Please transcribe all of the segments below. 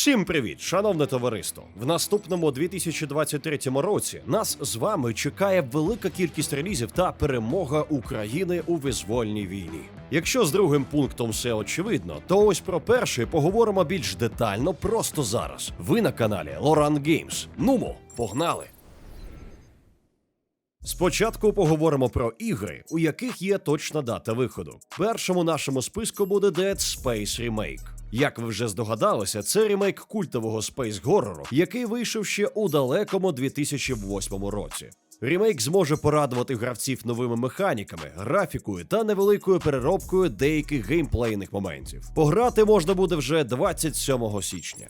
Всім привіт, шановне товариство! В наступному 2023 році нас з вами чекає велика кількість релізів та перемога України у визвольній війні. Якщо з другим пунктом все очевидно, то ось про перший поговоримо більш детально просто зараз. Ви на каналі Лоран Games. Нумо, погнали! Спочатку поговоримо про ігри, у яких є точна дата виходу. Першим у нашому списку буде Dead Space Remake. Як ви вже здогадалися, це ремейк культового спейс горору, який вийшов ще у далекому 2008 році. Ремейк зможе порадувати гравців новими механіками, графікою та невеликою переробкою деяких геймплейних моментів. Пограти можна буде вже 27 січня.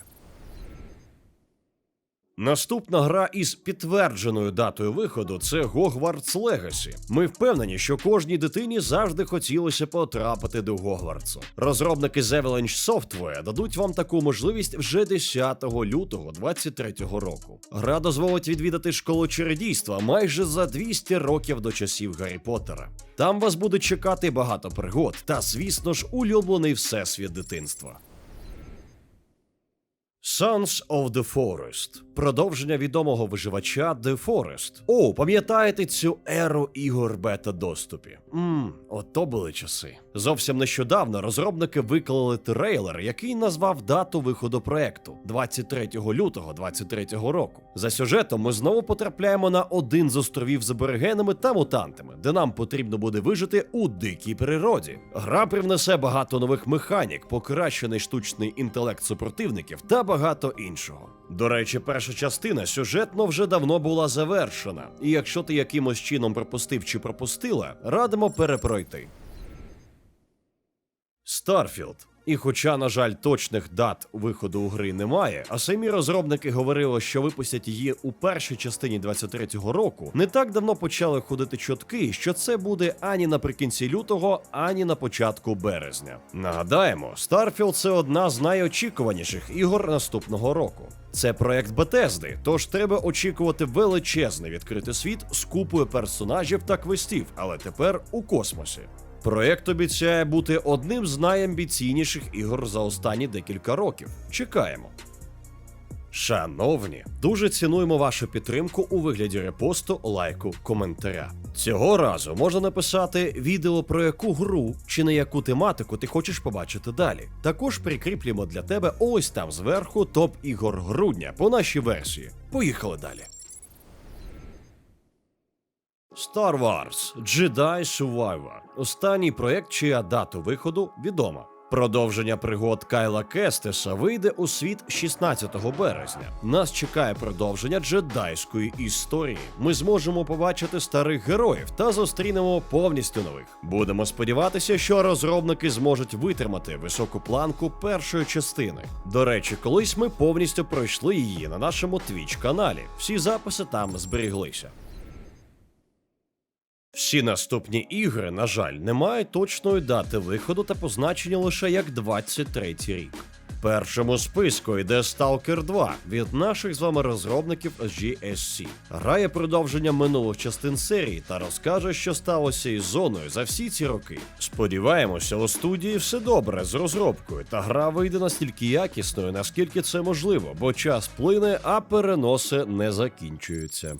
Наступна гра із підтвердженою датою виходу це Hogwarts Legacy. Ми впевнені, що кожній дитині завжди хотілося потрапити до Гогвартсу. Розробники з Avalanche Software дадуть вам таку можливість вже 10 лютого 2023 року. Гра дозволить відвідати школу чародійства майже за 200 років до часів Гаррі Поттера. Там вас буде чекати багато пригод та, звісно ж, улюблений всесвіт дитинства. Sons of the Forest. Продовження відомого виживача The Forest. О, пам'ятаєте цю еру ігор бета-доступі? Мм, ото були часи. Зовсім нещодавно розробники виклали трейлер, який назвав дату виходу проекту 23 лютого 23 року. За сюжетом ми знову потрапляємо на один з островів з аборигенами та мутантами, де нам потрібно буде вижити у дикій природі. Гра привнесе багато нових механік, покращений штучний інтелект супротивників та багато іншого. До речі, перша частина сюжетно вже давно була завершена, і якщо ти якимось чином пропустив чи пропустила, радимо перепройти. Starfield. І хоча, на жаль, точних дат виходу у гри немає, а самі розробники говорили, що випустять її у першій частині 23-го року, не так давно почали ходити чутки, що це буде ані наприкінці лютого, ані на початку березня. Нагадаємо, Starfield – це одна з найочікуваніших ігор наступного року. Це проект Bethesda, тож треба очікувати величезний відкритий світ з купою персонажів та квестів, але тепер у космосі. Проект обіцяє бути одним з найамбіційніших ігор за останні декілька років. Чекаємо. Шановні, дуже цінуємо вашу підтримку у вигляді репосту, лайку, коментаря. Цього разу можна написати відео про яку гру чи на яку тематику ти хочеш побачити далі. Також прикріплюємо для тебе ось там зверху топ ігор грудня по нашій версії. Поїхали далі. Star Wars Jedi Survivor – останній проект, чия дата виходу відома. Продовження пригод Кайла Кестеса вийде у світ 16 березня. Нас чекає продовження джедайської історії. Ми зможемо побачити старих героїв та зустрінемо повністю нових. Будемо сподіватися, що розробники зможуть витримати високу планку першої частини. До речі, колись ми повністю пройшли її на нашому Twitch каналі. Всі записи там зберіглися. Всі наступні ігри, на жаль, не мають точної дати виходу та позначені лише як 23 рік. Першому списку йде Stalker 2 від наших з вами розробників GSC. Грає продовження минулих частин серії та розкаже, що сталося із зоною за всі ці роки. Сподіваємося, у студії все добре з розробкою, та гра вийде настільки якісною, наскільки це можливо, бо час плине, а переноси не закінчуються.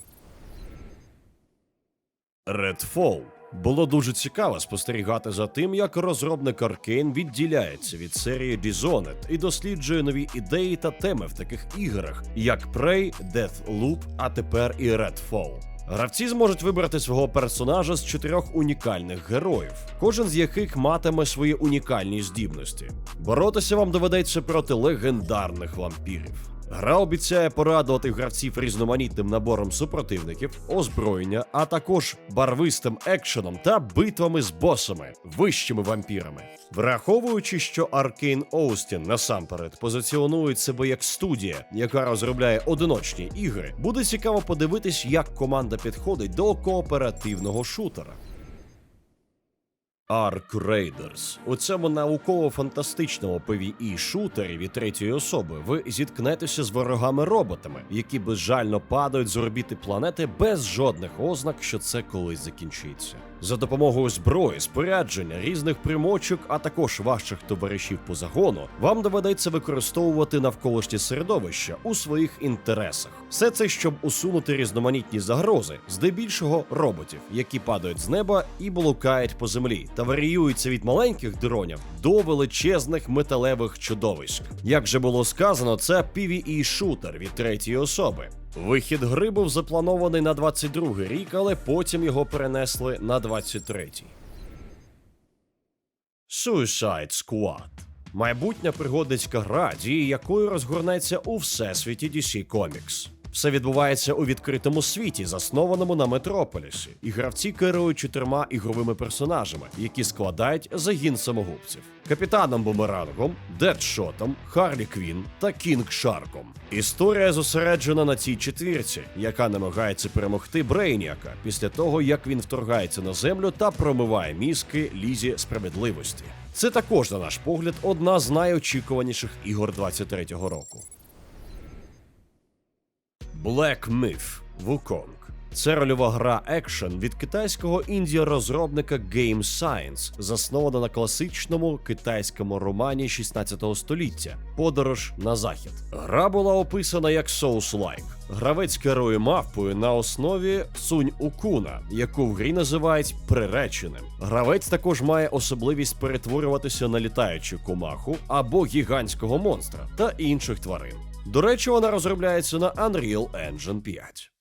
Redfall. Було дуже цікаво спостерігати за тим, як розробник Arkane відділяється від серії Dishonored і досліджує нові ідеї та теми в таких іграх, як Prey, Deathloop, а тепер і Redfall. Гравці зможуть вибрати свого персонажа з чотирьох унікальних героїв, кожен з яких матиме свої унікальні здібності. Боротися вам доведеться проти легендарних вампірів. Гра обіцяє порадувати гравців різноманітним набором супротивників, озброєння, а також барвистим екшеном та битвами з босами, вищими вампірами. Враховуючи, що Arkane Austin насамперед позиціонують себе як студія, яка розробляє одиночні ігри, буде цікаво подивитись, як команда підходить до кооперативного шутера. Ark Raiders. У цьому науково-фантастичному PvE шутері від третьої особи ви зіткнетеся з ворогами-роботами, які безжально падають з орбіти планети без жодних ознак, що це колись закінчиться. За допомогою зброї, спорядження, різних примочок, а також ваших товаришів по загону, вам доведеться використовувати навколишнє середовище у своїх інтересах. Все це щоб усунути різноманітні загрози, здебільшого роботів, які падають з неба і блукають по землі, та варіюються від маленьких дронів до величезних металевих чудовиськ. Як же було сказано, це pve шутер від третьої особи. Вихід гри був запланований на 22 рік, але потім його перенесли на 23-й. Suicide Squad майбутня пригодницька гра, дії якої розгорнеться у всесвіті DC Comics. Все відбувається у відкритому світі, заснованому на Метрополісі, і гравці керують чотирма ігровими персонажами, які складають загін самогубців: капітаном Бумерангом, Дедшотом, Харлі Квін та Кінг Шарком. Історія зосереджена на цій четвірці, яка намагається перемогти Брейніака після того, як він вторгається на землю та промиває мізки лізі справедливості. Це також, на наш погляд, одна з найочікуваніших ігор 23-го року. Black Myth Wukong. Це рольова гра екшен від китайського інді-розробника Game Science, заснована на класичному китайському романі 16 століття Подорож на захід. Гра була описана як Souls-like. Гравець керує мавпою на основі Сунь Укуна, яку в грі називають приреченим. Гравець також має особливість перетворюватися на літаючу комаху або гігантського монстра та інших тварин. До речі, вона розробляється на Unreal Engine 5.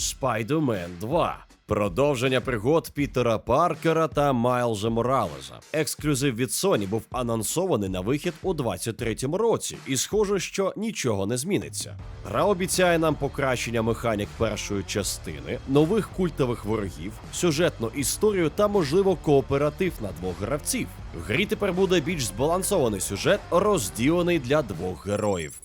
Spider-Man 2. Продовження пригод Пітера Паркера та Майлза Моралеса. Ексклюзив від Sony був анонсований на вихід у 23-му році, і схоже, що нічого не зміниться. Гра обіцяє нам покращення механік першої частини, нових культових ворогів, сюжетну історію та, можливо, кооператив на двох гравців. В грі тепер буде більш збалансований сюжет, розділений для двох героїв.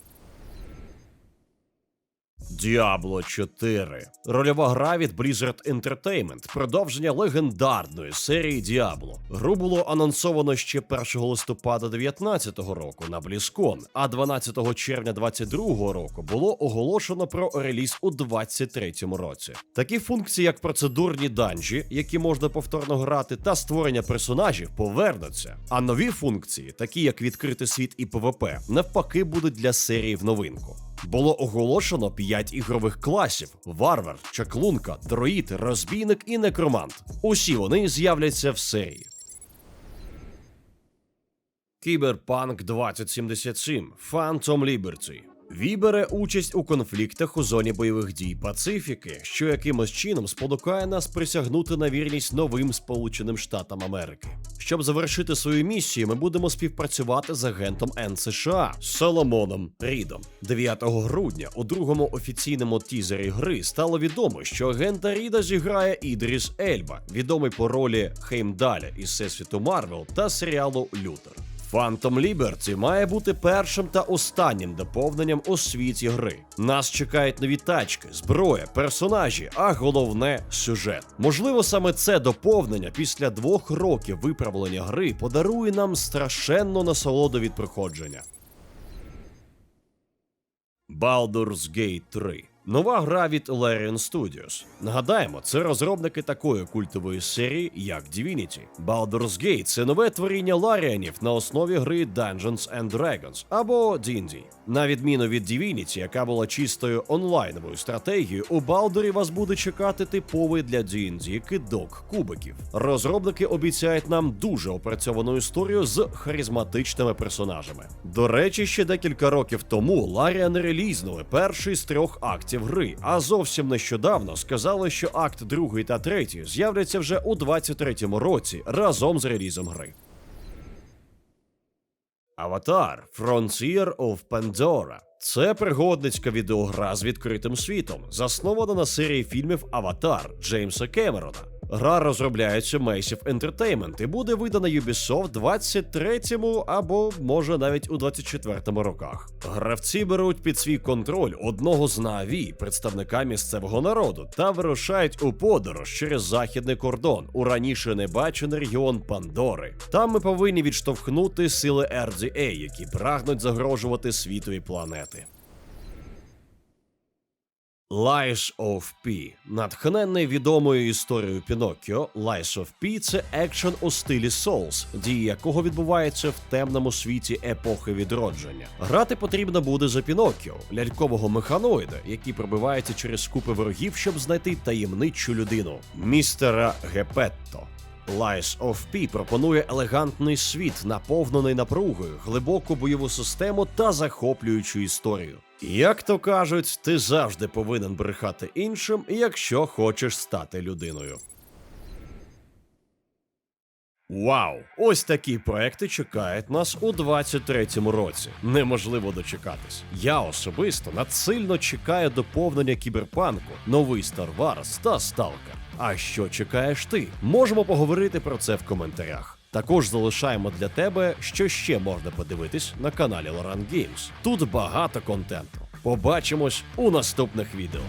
Diablo 4. Рольова гра від Blizzard Entertainment, продовження легендарної серії Diablo. Гру було анонсовано ще 1 листопада 2019 року на BlizzCon, а 12 червня 2022 року було оголошено про реліз у 2023 році. Такі функції, як процедурні данжі, які можна повторно грати, та створення персонажів повернуться. А нові функції, такі як відкритий світ і ПВП, навпаки, будуть для серії в новинку. Було оголошено 5 ігрових класів: варвар, чаклунка, дроїд, розбійник і некромант. Усі вони з'являться в серії. Кіберпанк 2077 Phantom Liberty. Ві бере участь у конфліктах у зоні бойових дій Пацифіки, що якимось чином спонукає нас присягнути на вірність новим Сполученим Штатам Америки. Щоб завершити свою місію, ми будемо співпрацювати з агентом НСША Соломоном Рідом. 9 грудня у другому офіційному тізері гри стало відомо, що агента Ріда зіграє Ідріс Ельба, відомий по ролі Хеймдаля із всесвіту Марвел та серіалу Лютер. Phantom Liberty має бути першим та останнім доповненням у світі гри. Нас чекають нові тачки, зброя, персонажі, а головне сюжет. Можливо, саме це доповнення після двох років виправлення гри подарує нам страшенну насолоду від проходження. Baldur's Gate 3 Нова гра від Larian Studios. Нагадаємо, це розробники такої культової серії, як Divinity. Baldur's Gate – це нове творіння Ларіанів на основі гри Dungeons and Dragons або D&D. На відміну від Divinity, яка була чистою онлайновою стратегією, у Балдурі вас буде чекати типовий для D&D кидок кубиків. Розробники обіцяють нам дуже опрацьовану історію з харизматичними персонажами. До речі, ще декілька років тому Ларіан релізнули перший з трьох актів гри, а зовсім нещодавно сказали, що акт 2 та третій з'являться вже у 23-му році разом з релізом гри. Аватар Frontier of Pandora. Це пригодницька відеогра з відкритим світом, заснована на серії фільмів Аватар Джеймса Кемерона. Гра розробляється Massive Entertainment і буде видана Ubisoft 23-му або може навіть у 24-му роках. Гравці беруть під свій контроль одного з Нааві, представника місцевого народу, та вирушають у подорож через західний кордон у раніше небачений регіон Пандори. Там ми повинні відштовхнути сили RDA, які прагнуть загрожувати світові планети. Lies of P. Натхненний відомою історією Піноккіо, Lies of P – це екшен у стилі Souls, дії якого відбувається в темному світі епохи відродження. Грати потрібно буде за Піноккіо, лялькового механоїда, який пробивається через купи ворогів, щоб знайти таємничу людину містера Гепетто. Lies of P пропонує елегантний світ, наповнений напругою, глибоку бойову систему та захоплюючу історію. Як то кажуть, ти завжди повинен брехати іншим, якщо хочеш стати людиною. Вау! Ось такі проекти чекають нас у 23-му році. Неможливо дочекатись. Я особисто надсильно чекаю доповнення кіберпанку, новий Star Wars та Stalker. А що чекаєш ти? Можемо поговорити про це в коментарях. Також залишаємо для тебе, що ще можна подивитись на каналі Loran Games. Тут багато контенту. Побачимось у наступних відео.